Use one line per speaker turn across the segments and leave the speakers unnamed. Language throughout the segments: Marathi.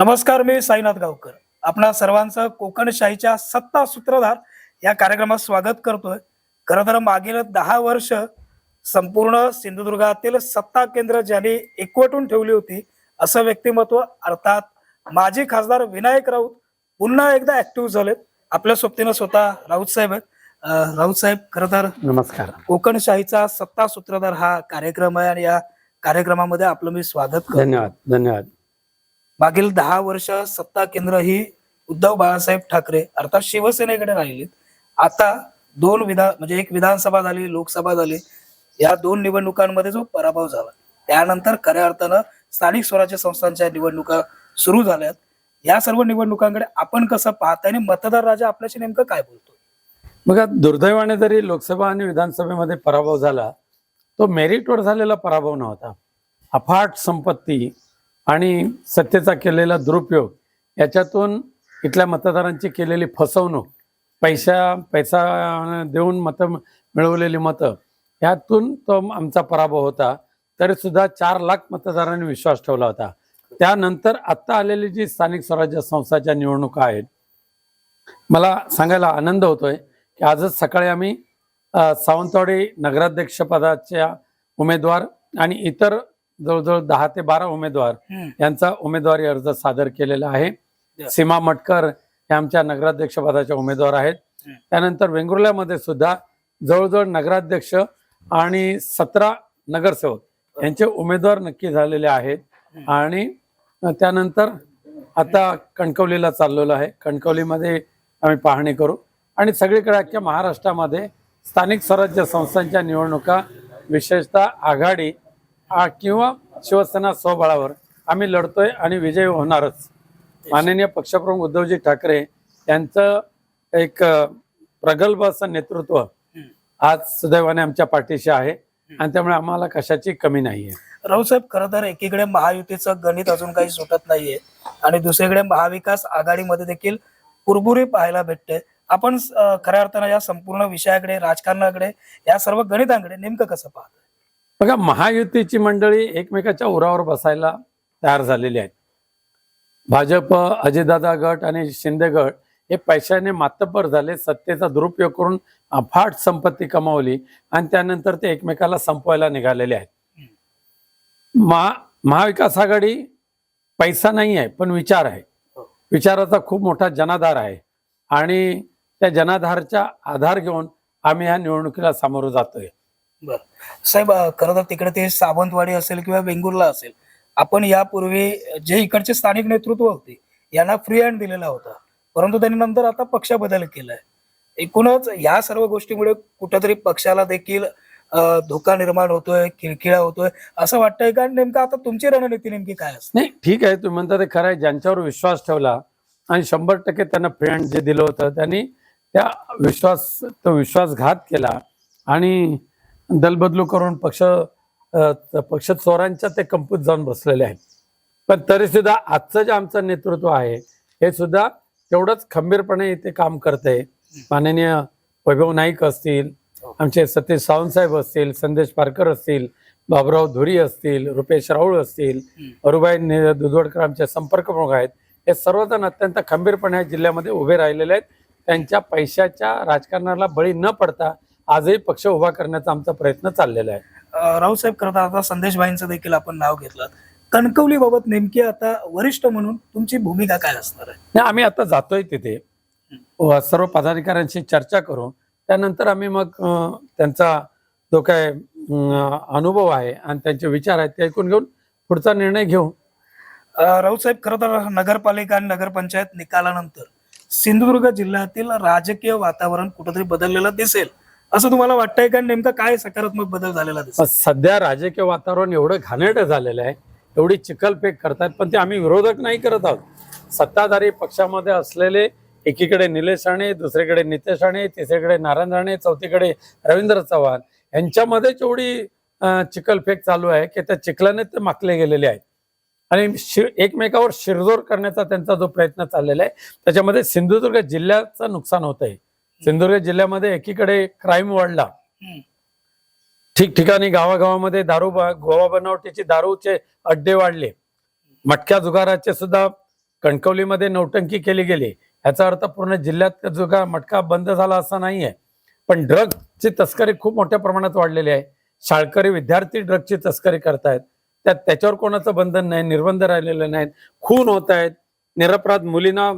नमस्कार मी साईनाथ गावकर. आपणा सर्वांचं कोकणशाहीच्या सत्ता सूत्रधार या कार्यक्रमात स्वागत करतोय. खरं तर मागील दहा वर्ष संपूर्ण सिंधुदुर्गातील सत्ता केंद्र ज्यांनी एकवटून ठेवली होती असं व्यक्तिमत्व अर्थात माजी खासदार विनायक राऊत पुन्हा एकदा ऍक्टिव्ह झालेत. आपल्या सोबतीनं स्वतः राऊत साहेब आहेत. राऊत साहेब खरं तर
नमस्कार.
कोकणशाहीचा सत्ता सूत्रधार हा कार्यक्रम आहे आणि या कार्यक्रमामध्ये आपलं मी स्वागत
धन्यवाद धन्यवाद.
मागील दहा वर्ष सत्ता केंद्र ही उद्धव बाळासाहेब ठाकरे अर्थात शिवसेनेकडे राहिलीत. आता दोन विधान म्हणजे एक विधानसभा झाली लोकसभा झाली या दोन निवडणुकांमध्ये जो पराभव झाला त्यानंतर खऱ्या अर्थानं स्थानिक स्वराज्य संस्थांच्या निवडणुका सुरू झाल्यात. या सर्व निवडणुकांकडे आपण कसं पाहताय आणि मतदार राजा आपल्याशी नेमकं काय बोलतो
बघा दुर्दैवाने जरी लोकसभा आणि विधानसभेमध्ये पराभव झाला तो मेरिटवर झालेला पराभव नव्हता. अफाट संपत्ती आणि सत्तेचा केलेला दुरुपयोग याच्यातून इथल्या मतदारांची केलेली फसवणूक पैसा पैसा देऊन मतं मिळवलेली मतं यातून तो आमचा पराभव होता. तरीसुद्धा चार लाख मतदारांनी विश्वास ठेवला होता. त्यानंतर आत्ता आलेली जी स्थानिक स्वराज्य संस्थाच्या निवडणुका आहेत मला सांगायला आनंद होतोय की आजच सकाळी आम्ही सावंतवाडी नगराध्यक्षपदाच्या उमेदवार आणि इतर जवळजवळ दहा ते बारा उमेदवार यांचा उमेदवारी अर्ज सादर केलेला आहे. सीमा मटकर हे आमच्या नगराध्यक्ष पदाच्या उमेदवार आहेत. त्यानंतर वेंगुर्ल्यामध्ये सुद्धा जवळजवळ नगराध्यक्ष आणि सतरा नगरसेवक यांचे उमेदवार नक्की झालेले आहेत. आणि त्यानंतर आता कणकवलीला चाललेलो आहे. कणकवलीमध्ये आम्ही पाहणी करू. आणि सगळीकडे अख्ख्या महाराष्ट्रामध्ये स्थानिक स्वराज्य संस्थांच्या निवडणुका विशेषतः आघाडी किंवा शिवसेना स्वबळावर आम्ही लढतोय आणि विजयी होणारच. माननीय पक्षप्रमुख उद्धवजी ठाकरे यांचं एक प्रगल्भ असं नेतृत्व आज सुदैवाने आमच्या पाठीशी आहे आणि त्यामुळे आम्हाला कशाची कमी नाहीये.
राऊत साहेब खरं तर एकीकडे महायुतीचं गणित अजून काही सुटत नाहीये आणि दुसरीकडे महाविकास आघाडीमध्ये देखील कुरबुरी पाहायला भेटते. आपण खऱ्या अर्थानं या संपूर्ण विषयाकडे राजकारणाकडे या सर्व गणितांकडे नेमकं कसं पाहत
बघा महायुतीची मंडळी एकमेकाच्या उरावर बसायला तयार झालेली आहेत. भाजप अजितदादा गट आणि शिंदे गट हे पैशाने मातब्बर झाले सत्तेचा दुरुपयोग करून अफाट संपत्ती कमावली आणि त्यानंतर ते एकमेकाला संपवायला निघालेले आहेत. महा महाविकास आघाडी पैसा नाही आहे पण विचार आहे. विचाराचा खूप मोठा जनाधार आहे. आणि त्या जनाधारच्या आधार घेऊन आम्ही ह्या निवडणुकीला सामोरं जातोय.
बर. साहेब खरं तर तिकडे ते सावंतवाडी असेल किंवा वेंगुर्ला असेल आपण यापूर्वी जे इकडचे स्थानिक नेतृत्व होते यांना फ्री हँड दिलेला होता. परंतु त्यांनी नंतर आता पक्ष बदल केलाय. एकूणच या सर्व गोष्टीमुळे कुठेतरी पक्षाला देखील धोका निर्माण होतोय खिळखिळा होतोय असं वाटतंय का? नेमकं आता तुमची रणनीती नेमकी काय असते?
नाही ठीक आहे तुम्ही म्हणता ते खरं आहे. ज्यांच्यावर विश्वास ठेवला आणि शंभर टक्के त्यांना फ्रेंड जे दिलं होतं त्यांनी त्या विश्वास तो विश्वासघात केला आणि दलबदलू करून पक्ष पक्ष चोरांच्या ते कंपूत जाऊन बसलेले आहेत. पण तरी सुद्धा आजचं जे आमचं नेतृत्व आहे हे सुद्धा तेवढंच खंबीरपणे इथे काम करतंय माननीय वैभव नाईक असतील आमचे सतीश सावंतसाहेब असतील संदेश पारकर असतील बाबुराव धुरी असतील रुपेश राऊळ असतील अरुबाई दुधवडकर आमचे संपर्क प्रमुख आहेत. हे सर्वजण अत्यंत खंबीरपणे या जिल्ह्यामध्ये उभे राहिलेले आहेत. त्यांच्या पैशाच्या राजकारणाला बळी न पडता आजही पक्ष उभा करण्याचा आमचा प्रयत्न चाललेला आहे.
अं, राऊत साहेब खरं तर आता संदेश भाईंचं देखील आपण नाव घेतलं. कणकवली बाबत नेमकी आता वरिष्ठ म्हणून तुमची भूमिका काय असणार आहे?
नाही, आम्ही आता जातोय तिथे. सर्व पदाधिकाऱ्यांशी चर्चा करू. त्यानंतर आम्ही मग त्यांचा जो काय अनुभव आहे आणि त्यांचे विचार आहेत ते ऐकून घेऊन पुढचा निर्णय घेऊ.
अं, राऊत साहेब खरं तर नगरपालिका आणि नगरपंचायत निकालानंतर सिंधुदुर्ग जिल्ह्यातील राजकीय वातावरण कुठेतरी बदललेलं दिसेल. असं तुम्हाला वाटतंय का? नेमकं काय सकारात्मक बदल झालेला दिसेल
सध्या राजकीय वातावरण एवढं घाणेरडं झालेलं आहे एवढी चिखलफेक करतायत पण ते आम्ही विरोधक नाही करत आहोत. सत्ताधारी पक्षामध्ये असलेले एकीकडे निलेश राणे दुसरीकडे नितेश राणे तिसरीकडे नारायण राणे चौथीकडे रवींद्र चव्हाण यांच्यामध्येच एवढी चिखलफेक चालू आहे की त्या चिखलाने ते माकले गेलेले आहेत. आणि शि एकमेकावर शिरजोर करण्याचा त्यांचा जो प्रयत्न चाललेला आहे त्याच्यामध्ये सिंधुदुर्ग जिल्ह्याचं नुकसान होत आहे सिंधुदुर्ग जिल्ह्यामध्ये एकीकडे क्राईम वाढला. ठिकठिकाणी गावागावामध्ये दारू गोवा बनावटीची दारूचे अड्डे वाढले. मटक्या जुगाराचे सुद्धा कणकवलीमध्ये नौटंकी केली गेली. याचा अर्थ पूर्ण जिल्ह्यात जो का मटका बंद झाला असा नाहीये. पण ड्रगची तस्करी खूप मोठ्या प्रमाणात वाढलेली आहे. शाळकरी विद्यार्थी ड्रगची तस्करी करतायत. त्यात त्याच्यावर कोणाचं बंधन नाही निर्बंध राहिलेले नाहीत. खून होत आहेत निरपराध मुलींना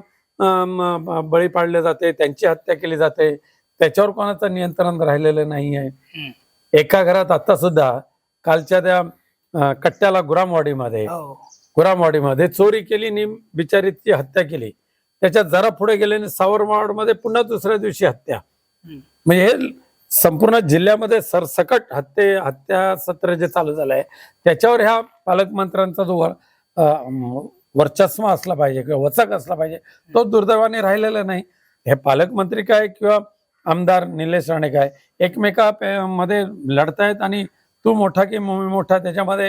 बळी पाडले जाते त्यांची हत्या केली जाते त्याच्यावर कोणाचं नियंत्रण राहिलेलं नाही आहे. एका घरात आता सुद्धा कालच्या त्या कट्ट्याला गुरामवाडीमध्ये
हो
गुरामवाडीमध्ये चोरी केली आणि बिचारीची हत्या केली त्याच्यात जरा पुढे गेले आणि सावरमाडमध्ये पुन्हा दुसऱ्या दिवशी हत्या. म्हणजे हे संपूर्ण जिल्ह्यामध्ये सरसकट हत्ये हत्या सत्र जे चालू झालं आहे त्याच्यावर ह्या पालकमंत्र्यांचा जो वर्चस्व असला पाहिजे किंवा वचक असला पाहिजे. तो दुर्दैवाने राहिलेला नाही. हे पालकमंत्री काय किंवा आमदार निलेश राणे काय एकमेका मध्ये लढतायत आणि तू मोठा की मी मोठा त्याच्यामध्ये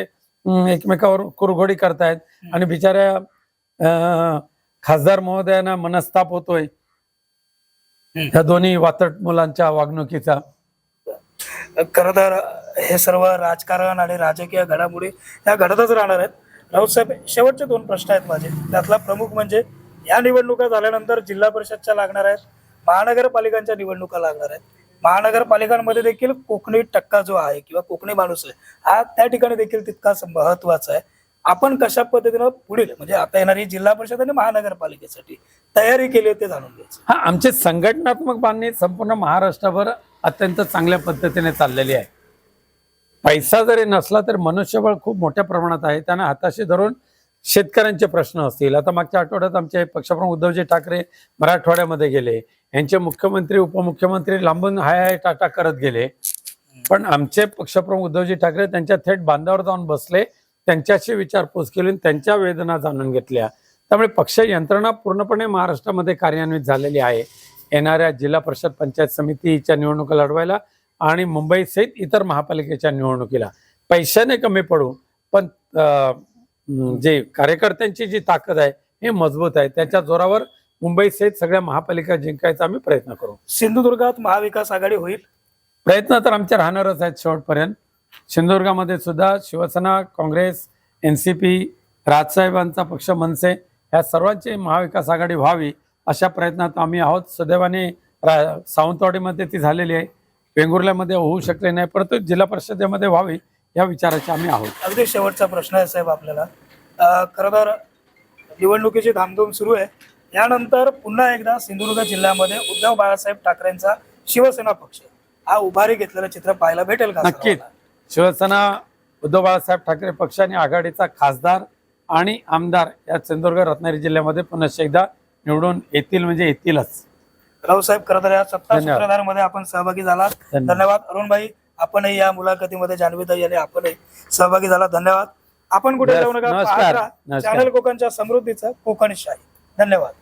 एकमेकावर कुरघोडी करतायत. आणि बिचाऱ्या खासदार महोदयांना मनस्ताप होतोय. ह्या दोन्ही वातट मुलांच्या वागणुकीचा.
खरं तर हे सर्व राजकारण आणि राजकीय घडामोडी या घडतच राहणार आहेत. राऊतसाहेब शेवटचे दोन प्रश्न आहेत माझे. त्यातला प्रमुख म्हणजे या निवडणुका झाल्यानंतर जिल्हा परिषदच्या लागणार आहेत महानगरपालिकांच्या निवडणुका लागणार आहेत. महानगरपालिकांमध्ये देखील कोकणी टक्का जो आहे किंवा कोकणी माणूस आहे हा त्या ठिकाणी देखील तितकाच महत्त्वाचा आहे. आपण कशा पद्धतीनं पुढील म्हणजे आता येणारी जिल्हा परिषद आणि महानगरपालिकेसाठी तयारी केली आहे ते जाणून घ्यायचं.
हा आमची संघटनात्मक बांधणी संपूर्ण महाराष्ट्रभर अत्यंत चांगल्या पद्धतीने चाललेली आहे. पैसा जरी नसला तर मनुष्यबळ खूप मोठ्या प्रमाणात आहे. त्यांना हाताशी धरून शेतकऱ्यांचे प्रश्न असतील. आता मागच्या आठवड्यात आमचे पक्षप्रमुख उद्धवजी ठाकरे मराठवाड्यामध्ये गेले. यांचे मुख्यमंत्री उपमुख्यमंत्री लांबून हाय हाय टाटा करत गेले. पण आमचे पक्षप्रमुख उद्धवजी ठाकरे त्यांच्या थेट बांधावर जाऊन बसले. त्यांच्याशी विचारपूस केली आणि त्यांच्या वेदना जाणून घेतल्या. त्यामुळे पक्ष यंत्रणा पूर्णपणे महाराष्ट्रामध्ये कार्यान्वित झालेली आहे. येणाऱ्या जिल्हा परिषद पंचायत समितीच्या निवडणुका लढवायला आणि मुंबई सहित इतर महापालिकेच्या निवडणुकीला. पैशाने कमी पडू पण जे कार्यकर्त्यांची जी ताकद आहे हे मजबूत आहे. त्याच्या जोरावर मुंबई सहित सगळ्या महापालिका जिंकायचा आम्ही प्रयत्न करू.
सिंधुदुर्गात महाविकास आघाडी होईल?
प्रयत्न तर आमचे राहणारच आहेत शेवटपर्यंत. सिंधुदुर्गामध्ये सुद्धा Shiv Sena Congress N C P राजसाहेबांचा पक्ष मनसे ह्या सर्वांची महाविकास आघाडी व्हावी अशा प्रयत्नात आम्ही आहोत. सुदैवाने रा सावंतवाडीमध्ये ती झालेली आहे. वेंगुर्ल्यामध्ये होऊ शकले नाही परंतु जिल्हा परिषदेमध्ये व्हावी या विचाराचे आम्ही आहोत.
अगदी शेवटचा प्रश्न आहे साहेब आपल्याला. खरं तर निवडणुकीची धामधूम सुरू आहे. यानंतर पुन्हा एकदा सिंधुदुर्ग जिल्ह्यामध्ये उद्धव बाळासाहेब ठाकरेंचा शिवसेना पक्ष हा उभारी घेतलेलं चित्र पाहायला भेटेल का
नक्कीच? शिवसेना उद्धव बाळासाहेब ठाकरे पक्ष आणि आघाडीचा खासदार आणि आमदार या सिंधुदुर्ग रत्नागिरी जिल्ह्यामध्ये पुन्हा एकदा निवडून येतील म्हणजे येतीलच.
रावसाहेब खरं तर या सत्ता. सूत्रधारमध्ये आपण सहभागी झालात
धन्यवाद.
धन्यवाद अरुणभाई आपणही या मुलाखतीमध्ये जान्हवीताई आणि आपणही सहभागी झाला धन्यवाद आपण कुठे जाऊ नका. चॅनल कोकणच्या समृद्धीचा कोकण शाही धन्यवाद